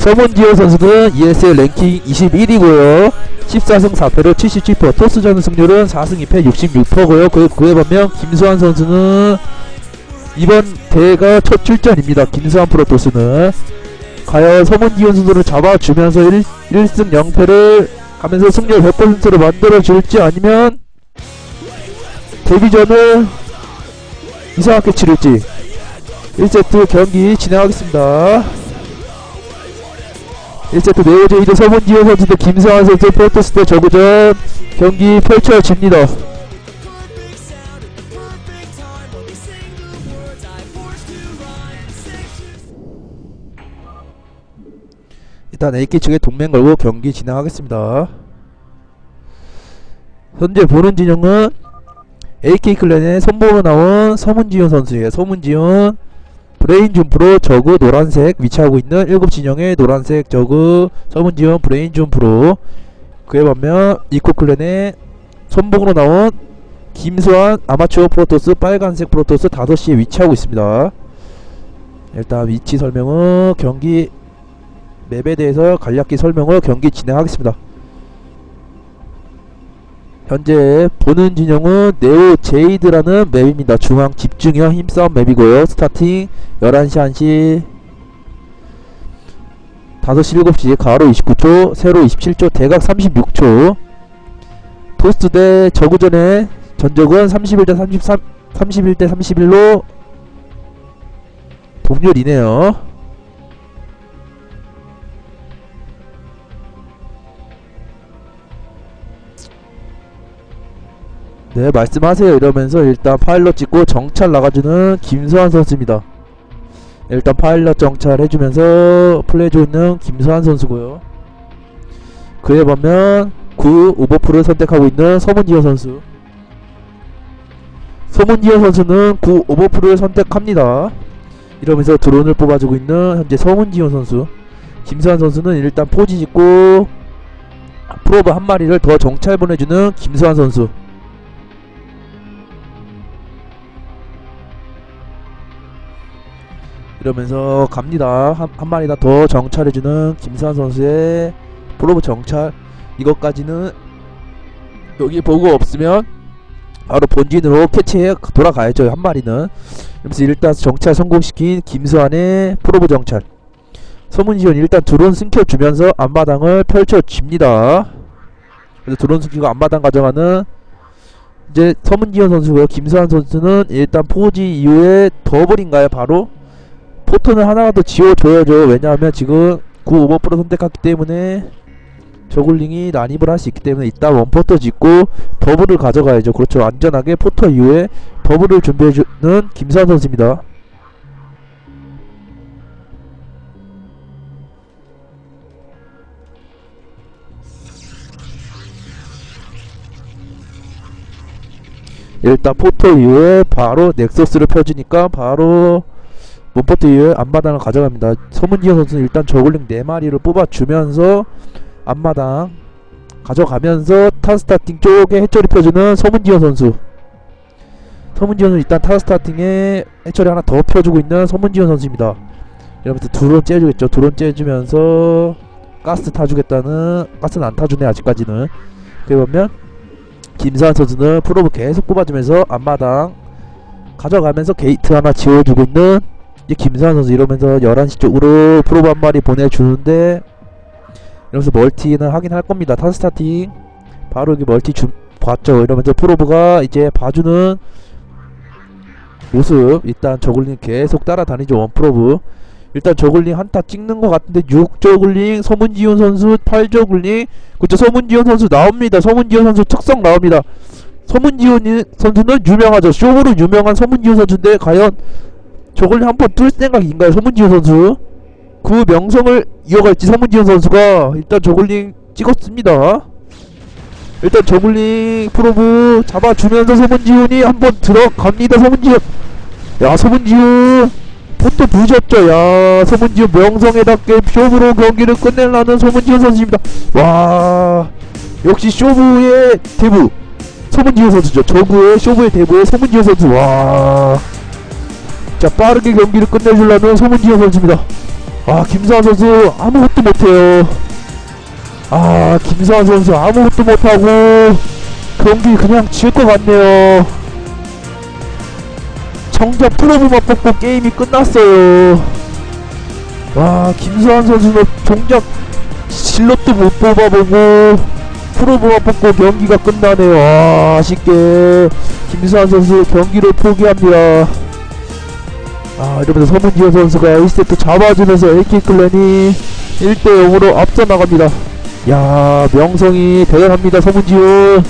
서문지호 선수는 ESL 랭킹 21위고요. 14승 4패로 77%, 토스전 승률은 4승 2패 66%고요. 그, 그에 반면 김수환 선수는 이번 대회가 첫 출전입니다. 김수환 프로 토스는 과연 서문지호 선수를 잡아주면서 1, 1승 0패를 하면서 승률 100%로 만들어줄지 아니면 데뷔전을 이상하게 치를지 1세트 경기 진행하겠습니다. 1세트 네오제이드 서문지호 선수 대 김성환 선수 프로토스 대 저구전 경기 펼쳐집니다. 일단 AK 측에 동맹 걸고 경기 진행하겠습니다. 현재 보는 진영은 AK 클랜의 선보로 나온 서문지훈 선수예요. 서문지훈 브레인 줌프로 저그 노란색 위치하고 있는 7 진영의 노란색 저그 서문지훈 브레인 줌프로 그에 반면 이코 클랜의 선봉으로 나온 김수환 아마추어 프로토스 빨간색 프로토스 5시에 위치하고 있습니다. 일단 위치 설명은 경기 맵에 대해서 간략히 설명을 경기 진행하겠습니다. 현재 보는 진영은 네오 제이드라는 맵입니다. 중앙 집중형 힘싸움 맵이고요. 스타팅 11시 1시 5시 7시 가로 29초 세로 27초 대각 36초 토스트 대 저구전의 전적은 31대 33 31대 31로 동률이네요. 네 말씀하세요. 이러면서 일단 파일럿 찍고 정찰 나가주는 김수환 선수입니다. 일단 파일럿 정찰 해주면서 플레이 좋는 김수환 선수고요. 그에 반면 구 오버풀을 선택하고 있는 서문지호 선수. 서문지호 선수는 구 오버풀을 선택합니다. 이러면서 드론을 뽑아주고 있는 현재 서문지호 선수. 김수환 선수는 일단 포지 짓고 프로브 한 마리를 더 정찰 보내주는 김수환 선수 이러면서 갑니다. 한, 한 마리나 더 정찰해주는 김수환 선수의 프로브 정찰. 이것까지는 여기 보고 없으면 바로 본진으로 캐치해 돌아가야죠. 한 마리는. 그래서 일단 정찰 성공시킨 김수환의 프로브 정찰. 서문지원 일단 드론 숨겨주면서 앞마당을 펼쳐집니다. 그래서 드론 숨기고 앞마당 가져가는 이제 서문지원 선수고요. 김수환 선수는 일단 포지 이후에 더블인가요? 바로 포턴을 하나가 더 지워줘야죠. 왜냐하면 지금 9 오버프로 선택했기 때문에 저글링이 난입을 할 수 있기 때문에 이따 원포터 짓고 더블을 가져가야죠. 그렇죠. 안전하게 포터 이후에 더블을 준비해주는 김수환 선수입니다. 일단 포터 이후에 바로 넥서스를 펴주니까 바로 이후에 앞마당을 가져갑니다. 서문지현 선수는 일단 저글링 4마리를 뽑아주면서 앞마당 가져가면서 타스타팅 쪽에 해처리 펴주는 서문지현 선수 서문지현은 일단 타스타팅에 해처리 하나 더 펴주고 있는 서문지현 선수입니다. 이러면서 드론 째주겠죠. 드론 째주면서 가스 타주겠다는 가스는 안 타주네 아직까지는 그러면 김수환 선수는 프로브 계속 뽑아주면서 앞마당 가져가면서 게이트 하나 지워주고 있는 이제 김수환 선수 이러면서 11시 쪽으로 프로브 한 마리 보내주는데 이러면서 멀티는 하긴 할 겁니다. 타스타팅 바로 여기 멀티 주, 봤죠. 이러면서 프로브가 이제 봐주는 모습 일단 저글링 계속 따라다니죠. 원프로브 일단 저글링 한타 찍는 것 같은데 6저글링 서문지훈 선수 8저글링 그쵸 서문지훈 선수 나옵니다. 서문지훈 선수 특성 나옵니다. 서문지훈 선수는 유명하죠. 쇼으로 유명한 서문지훈 선수인데 과연 저걸 한번 뚫 생각인가요, 서문지훈 선수? 그 명성을 이어갈지 서문지훈 선수가 일단 저글링 찍었습니다. 일단 저글링 프로브 잡아주면서 서문지훈이 한번 들어갑니다. 서문지훈. 야, 서문지훈 포토 부셨죠. 야, 서문지훈 명성에답게 쇼부로 경기를 끝내려는 서문지훈 선수입니다. 와, 역시 쇼부의 대부 서문지훈 선수죠. 저구의 쇼부의 대부의 서문지훈 선수. 와. 자 빠르게 경기를 끝내주려는 소문지현 선수입니다. 아 김서환 선수 아무것도 못해요. 아 김서환 선수 아무것도 못하고 경기 그냥 질 것 같네요. 정작 프로브만 뽑고 게임이 끝났어요. 와 김서환 선수는 정작 실력도 못 뽑아보고 프로브만 뽑고 경기가 끝나네요. 아, 아쉽게 김서환 선수 경기를 포기합니다 아 이러면서 서문지현 선수가 1세트 잡아주면서 AK 클랜이 1대0으로 앞서 나갑니다. 야 명성이 대단합니다 서문지훈